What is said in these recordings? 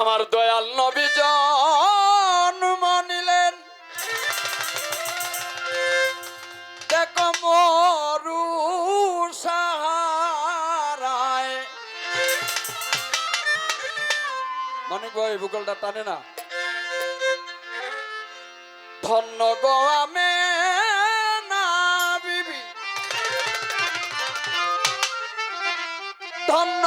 আমার দয়াল নবী জন্ম নিলেন দেখো মরু সাহারায়। মানে বই ভূগোলটা টানে না। ধন্য গো আমে না বিবি। ধন্য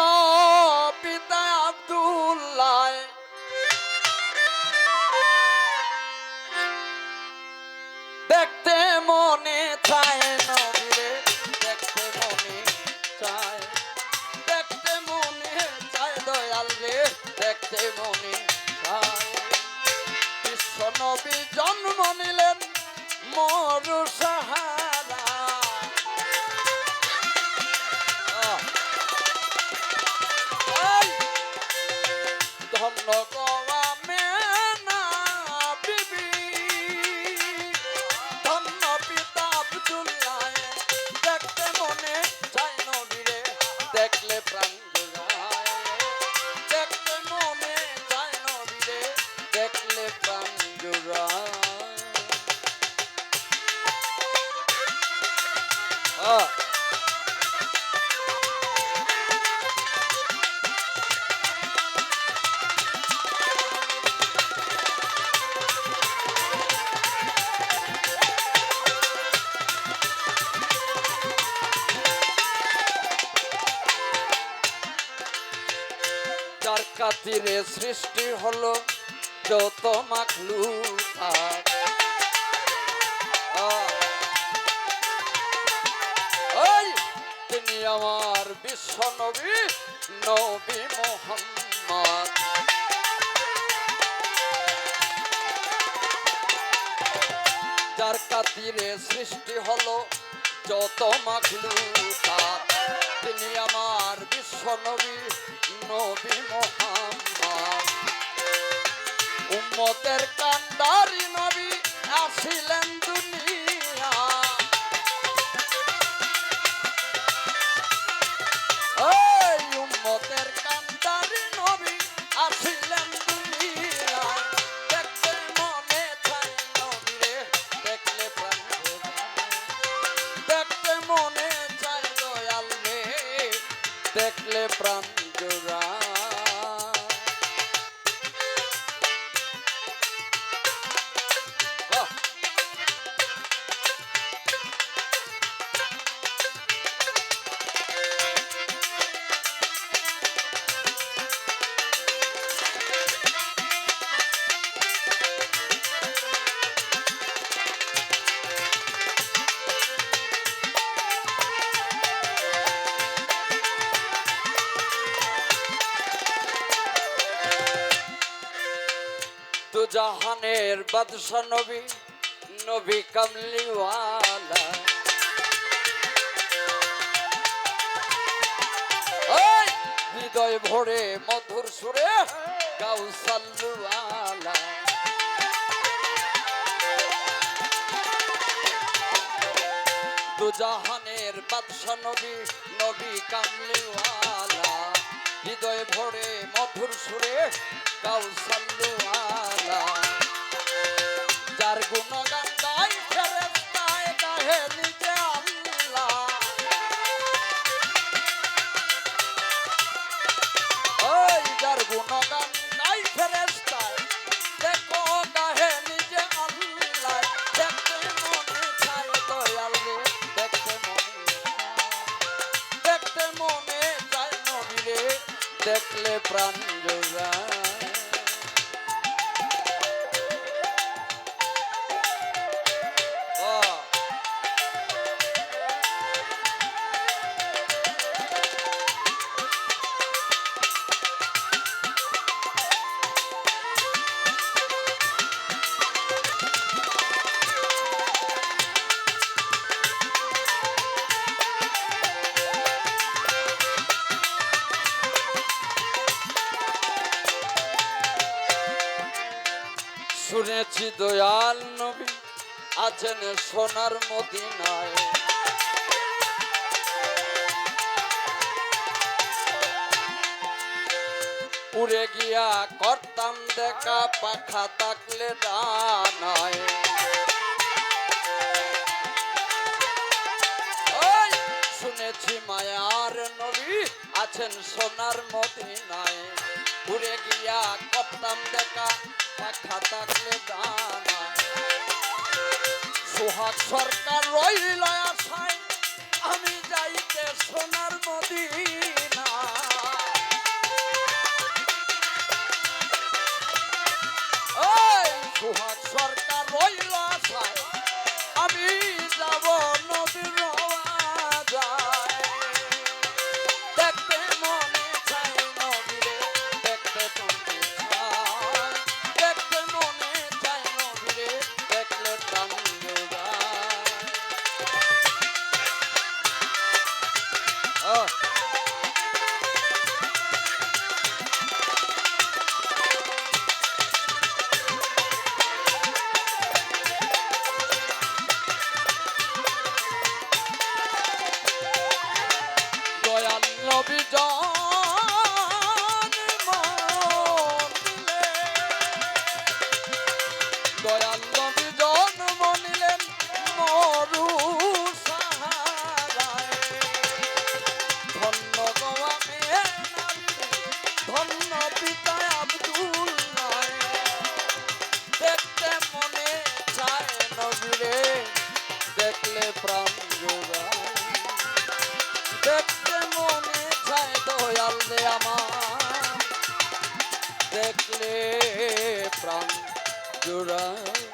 নবী জন্ম নিলেন মরু সাহারা। ধন্য কাতিরে সৃষ্টি হলো যত মাখলু তিনি আমার বিশ্ব নবী নবী মোহাম্মদ। যার কাতিরে সৃষ্টি হলো যত মাখলু তিনি আমার বিশ্ব নবী নবী মোহাম্মদ। উম্মতের কান্দারি নবী, আসিলেন দুনিয়া দেখলে প্রাণ জাহানের বাদশা নবী নবী কামলিওয়ালা। হৃদয় ভরে মধুর সুরে গাউ দুজাহানের বাদশা নবী নবী কামলিওয়ালা। হৃদয় ভরে মধুর সুরে গাও সাল্লু আলা। যার গুণগান দেখলে প্রাণ জোড়ায় শুনেছি দয়াল নবী আছেন সোনার মদিনায়। উড়ে গিয়া করতাম দেখা পাখা থাকলে ডানায়। শুনেছি মায়ার নবী আছেন সোনার মদিনায়। উড়ে গিয়া করতাম দেখা সোহাগ সরকার রইল আশায় আমি যাইতে সোনার মদিনা দেখলে প্রাণ মনে চায় দয়াল আমার দেখলে প্রাণ জোড়ায়